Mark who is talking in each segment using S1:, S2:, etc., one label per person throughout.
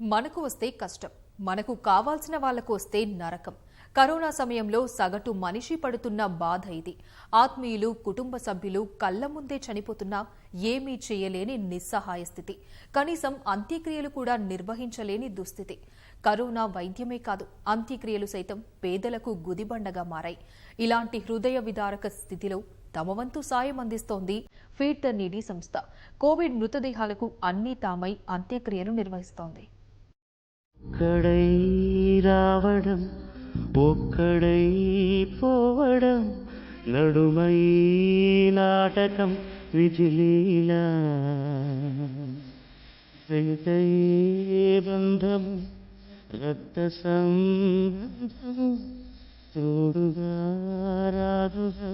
S1: మనకు వస్తే కష్టం మనకు కావాల్సిన వాళ్ళకు వస్తే నరకం. కరోనా సమయంలో సగటు మనిషి పడుతున్న బాధ ఇది. ఆత్మీయులు కుటుంబ సభ్యులు కళ్ళ ముందే చనిపోతున్నా ఏమీ చేయలేని నిస్సహాయ స్థితి. కనీసం అంత్యక్రియలు కూడా నిర్వహించలేని దుస్థితి. కరోనా వైద్యమే కాదు అంత్యక్రియలు సైతం పేదలకు గుదిబండగా మారాయి. ఇలాంటి హృదయ విదారక స్థితిలో తమ వంతు సాయం అందిస్తోంది ఫీడ్ ద నీడీ సంస్థ. కోవిడ్ మృతదేహాలకు అన్నీ తామై అంత్యక్రియలు నిర్వహిస్తోంది.
S2: ఒక్కడై రావడం ఒక్కడై పోవడం నడుమై నాటకం విజిలీలా వెంటై బంధం రక్త సంబంధం తోడుగా రాదుగా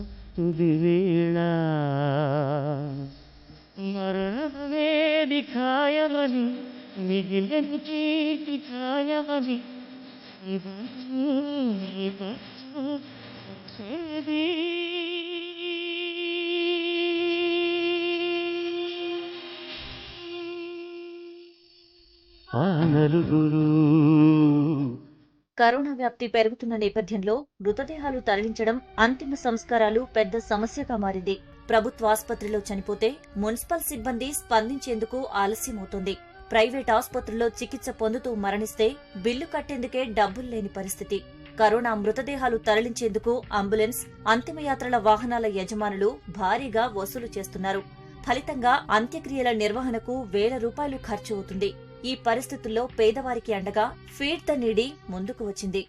S3: కరోనా వ్యాప్తి పెరుగుతున్న నేపథ్యంలో మృతదేహాలు తరలించడం అంతిమ సంస్కారాలు పెద్ద సమస్యగా మారింది. ప్రభుత్వ ఆసుపత్రిలో చనిపోతే మున్సిపల్ సిబ్బంది స్పందించేందుకు ఆలస్యమవుతోంది. ప్రైవేట్ ఆసుపత్రుల్లో చికిత్స పొందుతూ మరణిస్తే బిల్లు కట్టేందుకే డబ్బులు లేని పరిస్థితి. కరోనా మృతదేహాలు తరలించేందుకు అంబులెన్స్ అంతిమయాత్రల వాహనాల యజమానులు భారీగా వసూలు చేస్తున్నారు. ఫలితంగా అంత్యక్రియల నిర్వహణకు వేల రూపాయలు ఖర్చు అవుతుంది. ఈ పరిస్థితుల్లో పేదవారికి అండగా ఫీడ్ ద నీడి ముందుకు వచ్చింది.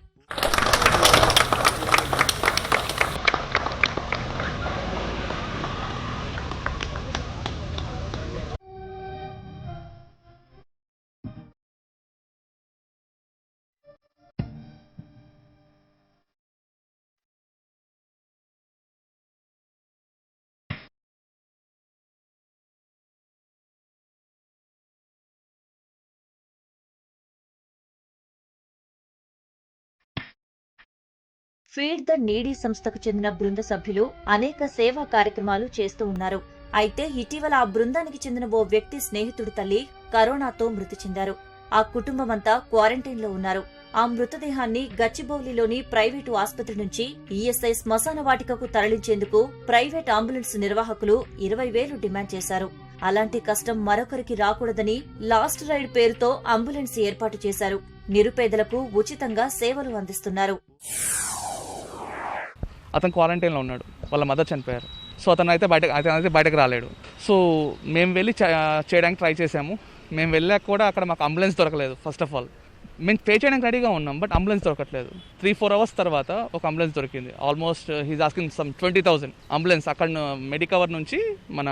S3: ఫీడ్ ద నీడీ సంస్థకు చెందిన బృంద సభ్యులు అనేక సేవా కార్యక్రమాలు చేస్తూ ఉన్నారు. అయితే ఇటీవల ఆ బృందానికి చెందిన ఓ వ్యక్తి స్నేహితుడు తల్లి కరోనాతో మృతి చెందారు. ఆ కుటుంబం అంతా క్వారంటైన్లో ఉన్నారు. ఆ మృతదేహాన్ని గచ్చిబౌలిలోని ప్రైవేటు ఆసుపత్రి నుంచి ఈఎస్ఐ శ్మశాన వాటికకు తరలించేందుకు ప్రైవేట్ అంబులెన్స్ నిర్వాహకులు ఇరవై వేలు డిమాండ్ చేశారు. అలాంటి కష్టం మరొకరికి రాకూడదని లాస్ట్ రైడ్ పేరుతో అంబులెన్స్ ఏర్పాటు చేశారు. నిరుపేదలకు ఉచితంగా సేవలు అందిస్తున్నారు.
S4: అతను క్వారంటైన్లో ఉన్నాడు. వాళ్ళ మదర్ చనిపోయారు. సో అతను అయితే బయట అతను అయితే బయటకు రాలేడు. సో మేము వెళ్ళి చేయడానికి ట్రై చేసాము మేము వెళ్ళాక కూడా అక్కడ మాకు అంబులెన్స్ దొరకలేదు ఫస్ట్ ఆఫ్ ఆల్ మేము పే చేయడానికి రెడీగా ఉన్నాం బట్ అంబులెన్స్ దొరకట్లేదు. త్రీ ఫోర్ అవర్స్ తర్వాత ఒక అంబులెన్స్ దొరికింది. Almost he's asking some twenty thousand ambulance అక్కడ మెడికవర్ నుంచి మన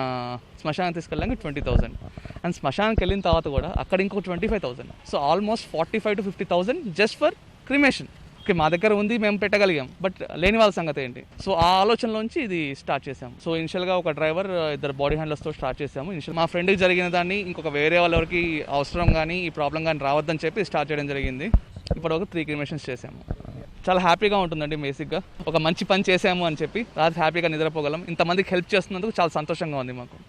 S4: శ్మశానం తీసుకెళ్ళడానికి ట్వంటీ థౌసండ్ అండ్ శ్మశానానికి వెళ్ళిన తర్వాత కూడా అక్కడ ఇంకో twenty five thousand so almost forty five to fifty thousand just for cremation okay మా దగ్గర ఉంది మేము పెట్టగలిగాం. బట్ లేని వాళ్ళ సంగతి ఏంటి? సో ఆ ఆలోచనలోంచి ఇది స్టార్ట్ చేసాము సో ఇనిషియల్గా ఒక డ్రైవర్ ఇద్దరు బాడీ హ్యాండ్లర్స్తో స్టార్ట్ చేసాము ఇనిషియల్ మా ఫ్రెండ్కి జరిగిన దాన్ని ఇంకొక వేరే వాళ్ళెవరికి అవసరం కానీ ఈ ప్రాబ్లం కానీ రావద్దని చెప్పి స్టార్ట్ చేయడం జరిగింది. ఇప్పుడు ఒక త్రీ క్రిమేషన్స్ చేసాము చాలా హ్యాపీగా ఉంటుందండి బేసిక్గా. ఒక మంచి పని చేసాము అని చెప్పి రాత్రి హ్యాపీగా నిద్రపోగలం. ఇంతమందికి హెల్ప్ చేస్తున్నందుకు చాలా సంతోషంగా ఉంది మాకు.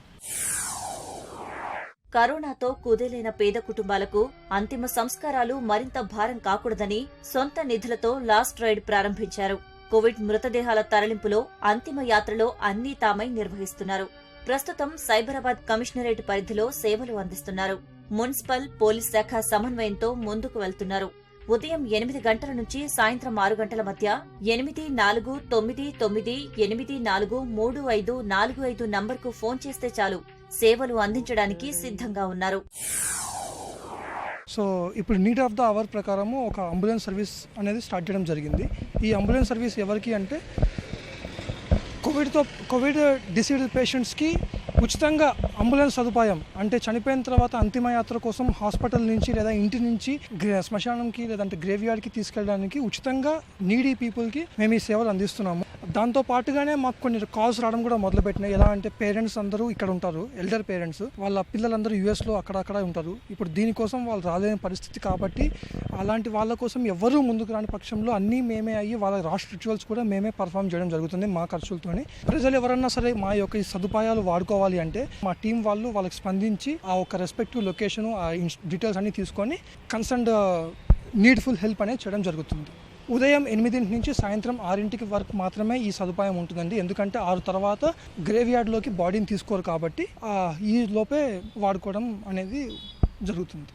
S3: కరోనాతో కుదేలైన పేద కుటుంబాలకు అంతిమ సంస్కారాలు మరింత భారం కాకూడదని సొంత నిధులతో లాస్ట్ రైడ్ ప్రారంభించారు. కోవిడ్ మృతదేహాల తరలింపులో అంతిమ యాత్రలో అన్నీ తామై నిర్వహిస్తున్నారు. ప్రస్తుతం సైబరాబాద్ కమిషనరేట్ పరిధిలో సేవలు అందిస్తున్నారు. మున్సిపల్ పోలీస్ శాఖ సమన్వయంతో ముందుకు వెళ్తున్నారు. ఉదయం ఎనిమిది గంటల నుంచి సాయంత్రం ఆరు గంటల మధ్య ఎనిమిది నాలుగు తొమ్మిది తొమ్మిది ఎనిమిది నాలుగు మూడు ఐదు నాలుగు ఐదు నంబర్కు ఫోన్ చేస్తే చాలు. సేవలు అందించడానికి సిద్ధంగా ఉన్నారు.
S5: సో ఇప్పుడు నీడ్ ఆఫ్ ద అవర్ ప్రకారము ఒక అంబులెన్స్ సర్వీస్ అనేది స్టార్ట్ చేయడం జరిగింది. ఈ అంబులెన్స్ సర్వీస్ ఎవరికి అంటే కోవిడ్తో కోవిడ్ డిసీజ్డ్ పేషెంట్స్కి ఉచితంగా అంబులెన్స్ సదుపాయం. అంటే చనిపోయిన తర్వాత అంతిమయాత్ర కోసం హాస్పిటల్ నుంచి లేదా ఇంటి నుంచి శ్మశానంకి లేదంటే గ్రేవ్ యార్డ్కి తీసుకెళ్ళడానికి ఉచితంగా నీడీ పీపుల్కి మేము ఈ సేవలు అందిస్తున్నాము. దాంతో పాటుగానే మాకు కొన్ని కాల్స్ రావడం కూడా మొదలుపెట్టినాయి. ఎలా అంటే పేరెంట్స్ అందరూ ఇక్కడ ఉంటారు ఎల్డర్ పేరెంట్స్ వాళ్ళ పిల్లలందరూ యూఎస్లో అక్కడక్కడ ఉంటారు. ఇప్పుడు దీనికోసం వాళ్ళు రాలేని పరిస్థితి కాబట్టి అలాంటి వాళ్ళ కోసం ఎవరూ ముందుకు రాని పక్షంలో అన్నీ మేమే అయ్యి వాళ్ళ రాష్ట్ర రిచువల్స్ కూడా మేమే పర్ఫామ్ చేయడం జరుగుతుంది మా ఖర్చులతోనే. ప్రజలు ఎవరన్నా సరే మా యొక్క ఈ సదుపాయాలు వాడుకోవాలి అంటే మా టీం వాళ్ళు వాళ్ళకి స్పందించి ఆ ఒక రెస్పెక్టివ్ లొకేషన్ ఆ డీటెయిల్స్ అన్ని తీసుకొని కన్సర్న్ నీడ్ఫుల్ హెల్ప్ అనేది చేయడం జరుగుతుంది. ఉదయం ఎనిమిదింటి నుంచి సాయంత్రం ఆరింటికి వరకు మాత్రమే ఈ సదుపాయం ఉంటుందండి. ఎందుకంటే ఆరు తర్వాత గ్రేవ్ యార్డ్లోకి బాడీని తీసుకోరు కాబట్టి ఆ, ఈ లోపే వాడుకోవడం అనేది జరుగుతుంది.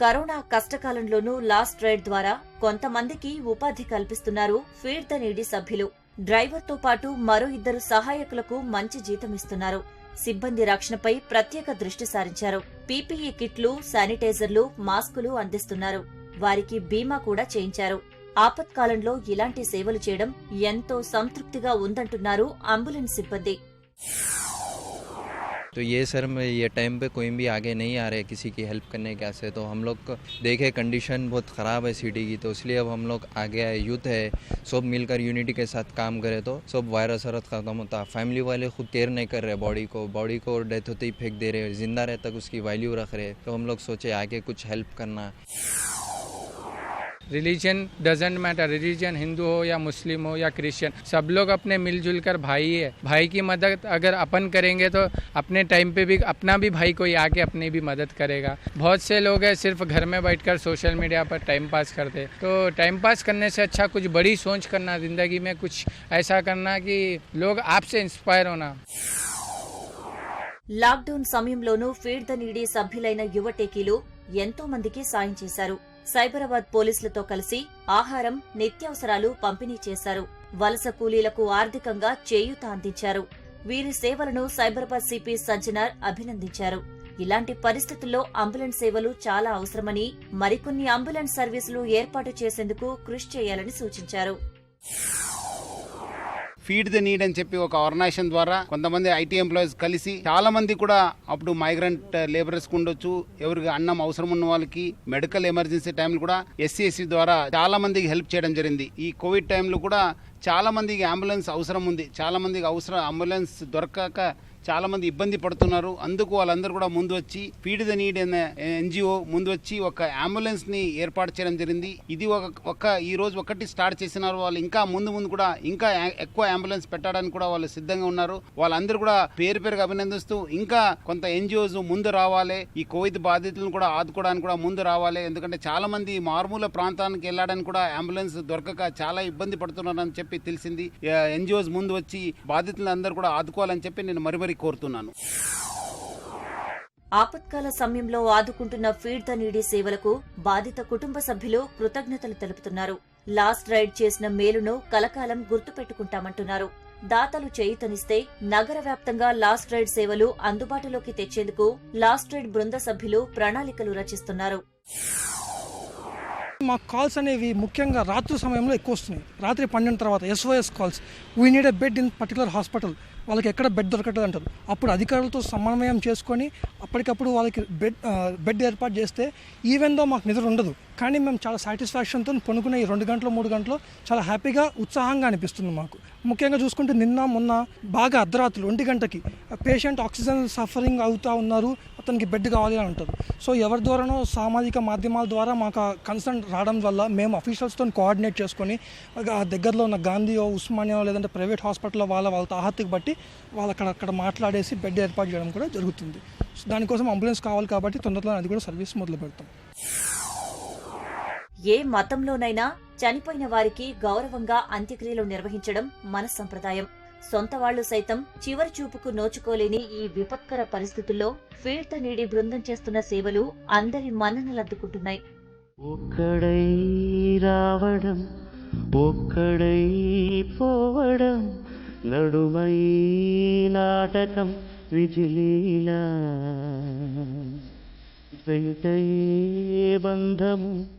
S3: కరోనా కష్టకాలంలోనూ లాస్ట్ రైడ్ ద్వారా కొంతమందికి ఉపాధి కల్పిస్తున్నారు ఫీడ్ ద నీడి సభ్యులు. డ్రైవర్తో పాటు మరో ఇద్దరు సహాయకులకు మంచి జీతం ఇస్తున్నారు. సిబ్బంది రక్షణపై ప్రత్యేక దృష్టి సారించారు. పీపీఈ కిట్లు శానిటైజర్లు మాస్కులు అందిస్తున్నారు. వారికి బీమా కూడా చేయించారు ఆపత్కాలంలో ఇలాంటి సేవలు చేయడం ఎంతో సంతృప్తిగా ఉందంటున్నారు అంబులెన్స్ సిబ్బంది
S6: तो ये सर में ये टाइम पे कोई भी आगे नहीं आ रहे किसी की हेल्प करने के से तो हम लोग को देखे कंडीशन बहुत ख़राब है सिटी की तो इसलिए अब हम लोग आगे आए यूथ है सब मिलकर यूनिटी के साथ काम करे तो सब वायरस वरस ख़त्म होता फैमिली वाले खुद केयर नहीं कर रहे बॉडी को बॉडी को डेथ होते ही फेंक दे रहे जिंदा रहे तक उसकी वैल्यू रख रहे तो हम लोग सोचे आगे कुछ हेल्प करना
S7: religion doesn't matter religion Hindu हो या मुस्लिम हो या क्रिश्चियन सब लोग अपने मिलजुल कर भाई है भाई की मदद अगर अपन करेंगे तो अपने टाइम पे भी अपना भी भाई कोई आके अपनी भी मदद करेगा बहुत से लोग हैं सिर्फ घर में बैठकर सोशल मीडिया पर टाइम पास करते तो टाइम पास करने से अच्छा कुछ बड़ी सोच करना ज़िंदगी में कुछ ऐसा करना कि लोग आपसे इंस्पायर होना
S3: లాక్డౌన్ సమయంలోనూ ఫీడ్ ద నీడీ సభ్యులైన యువ టేకీలు ఎంతో మందికి సాయం చేశారు సైబరాబాద్ పోలీసులతో కలిసి ఆహారం నిత్యావసరాలు పంపిణీ చేశారు. వలస కూలీలకు ఆర్థికంగా చేయూత అందించారు. వీరి సేవలను సైబరాబాద్ సిపి సజ్జనార్ అభినందించారు. ఇలాంటి పరిస్థితుల్లో అంబులెన్స్ సేవలు చాలా అవసరమని మరికొన్ని అంబులెన్స్ సర్వీసులు ఏర్పాటు చేసేందుకు కృషి చేయాలని సూచించారు.
S8: ఫీడ్ ద నీడ్ అని చెప్పి ఒక ఆర్గనైజేషన్ ద్వారా కొంతమంది ఐటీ ఎంప్లాయీస్ కలిసి చాలా మంది కూడా అప్పుడు మైగ్రెంట్ లేబరర్స్ ఉండొచ్చు. ఎవరికి అన్నం అవసరం ఉన్న వాళ్ళకి మెడికల్ ఎమర్జెన్సీ టైంలో కూడా ఎస్సీఎస్సీ ద్వారా చాలా మందికి హెల్ప్ చేయడం జరిగింది. ఈ కోవిడ్ టైంలో కూడా చాలా మందికి అంబులెన్స్ అవసరం ఉంది. చాలా మందికి అవసరం అంబులెన్స్ దొరకక చాలా మంది ఇబ్బంది పడుతున్నారు. అందుకు వాళ్ళందరూ కూడా ముందు వచ్చి ఫీడ్ ద నీడ్ అనే ఎన్జిఓ ముందు వచ్చి ఒక అంబులెన్స్ని ఏర్పాటు చేయడం జరిగింది. ఇది ఒక ఒక ఈ రోజు ఒకటి స్టార్ట్ చేసినారు. వాళ్ళు ఇంకా ముందు ముందు కూడా ఇంకా ఎక్కువ అంబులెన్స్ పెట్టడానికి కూడా వాళ్ళు సిద్ధంగా ఉన్నారు. వాళ్ళందరూ కూడా పేరు పేరుగా అభినందిస్తూ ఇంకా కొంత ఎన్జిఓస్ ముందు రావాలి. ఈ కోవిడ్ బాధితులను కూడా ఆదుకోవడానికి కూడా ముందు రావాలి. ఎందుకంటే చాలా మంది మారుమూల ప్రాంతానికి వెళ్ళడానికి కూడా అంబులెన్స్ దొరకక చాలా ఇబ్బంది పడుతున్నారని చెప్పి తెలిసింది. ఎన్జిఓస్ ముందు వచ్చి బాధితులందరూ కూడా ఆదుకోవాలని చెప్పి నేను మరి కోరుతున్నాను.
S3: ఆపత్కాల సమయంలో ఆదుకుంటున్న ఫీడ్ ద నీడీ సేవలకు బాధిత కుటుంబ సభ్యులు కృతజ్ఞతలు తెలుపుతున్నారు. లాస్ట్ రైడ్ చేసిన మేలును కలకాలం గుర్తుపెట్టుకుంటామంటున్నారు. దాతలు చేయుతనిస్తే నగర వ్యాప్తంగా లాస్ట్ రైడ్ సేవలు అందుబాటులోకి తెచ్చేందుకు లాస్ట్ రైడ్ బృంద సభ్యులు ప్రణాళికలు రచిస్తున్నారు.
S5: మా కాల్స్ అనేవి ముఖ్యంగా రాత్రి సమయంలో ఎక్కువ వస్తున్నాయి. రాత్రి పన్నెండు తర్వాత SOS calls we need a bed in particular hospital వాళ్ళకి ఎక్కడ బెడ్ దొరకట్లేదు అంటారు. అప్పుడు అధికారులతో సమన్వయం చేసుకొని అప్పటికప్పుడు వాళ్ళకి బెడ్ బెడ్ ఏర్పాటు చేస్తే ఈవెన్ దో మాకు నిద్ర ఉండదు కానీ మేము చాలా సాటిస్ఫాక్షన్తో పనుకునే ఈ రెండు గంటలు మూడు గంటలు చాలా హ్యాపీగా ఉత్సాహంగా అనిపిస్తుంది మాకు. ముఖ్యంగా చూసుకుంటే నిన్న మొన్న బాగా అర్ధరాత్రులు ఒంటి గంటకి పేషెంట్ ఆక్సిజన్ సఫరింగ్ అవుతూ ఉన్నారు అతనికి బెడ్ కావాలి అని అంటారు. సో ఎవరి ద్వారానో సామాజిక మాధ్యమాల ద్వారా మాకు కన్సర్న్ రావడం వల్ల మేము అఫీషియల్స్తో కోఆర్డినేట్ చేసుకొని దగ్గరలో ఉన్న గాంధీయో ఉస్మానియా లేదంటే ప్రైవేట్ హాస్పిటల్లో వాళ్ళ వాళ్ళ తాహత్తుకి బట్టి వాళ్ళు అక్కడ అక్కడ మాట్లాడేసి బెడ్ ఏర్పాటు చేయడం కూడా జరుగుతుంది. సో దానికోసం అంబులెన్స్ కావాలి కాబట్టి తొందరలో అది కూడా సర్వీస్ మొదలు పెడతాం.
S3: ఏ మతంలోనైనా చనిపోయిన వారికి గౌరవంగా అంత్యక్రియలు నిర్వహించడం మన సంప్రదాయం. సొంత వాళ్ళు సైతం చివరి చూపుకు నోచుకోలేని ఈ విపత్కర పరిస్థితుల్లో ఫీల్డ్ నీడి బృందం చేస్తున్న సేవలు అందరి మన్ననలద్దుకుంటున్నాయి.
S2: ఒక్కడై రావడం ఒక్కడై పోవడం నడుమై నాటకం విజిలీలా. వెంటై బంధము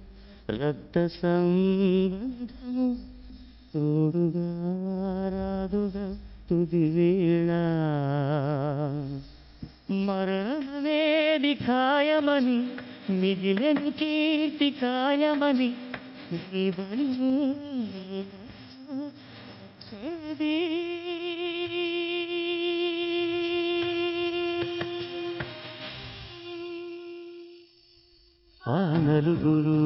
S2: రక్త సంబంధము తోడుగా రాదుగా తుది వేళ. మరణమేది ఖాయమని మిగిలిన కీర్తి ఖాయమని జీవని ఆ నలుగురు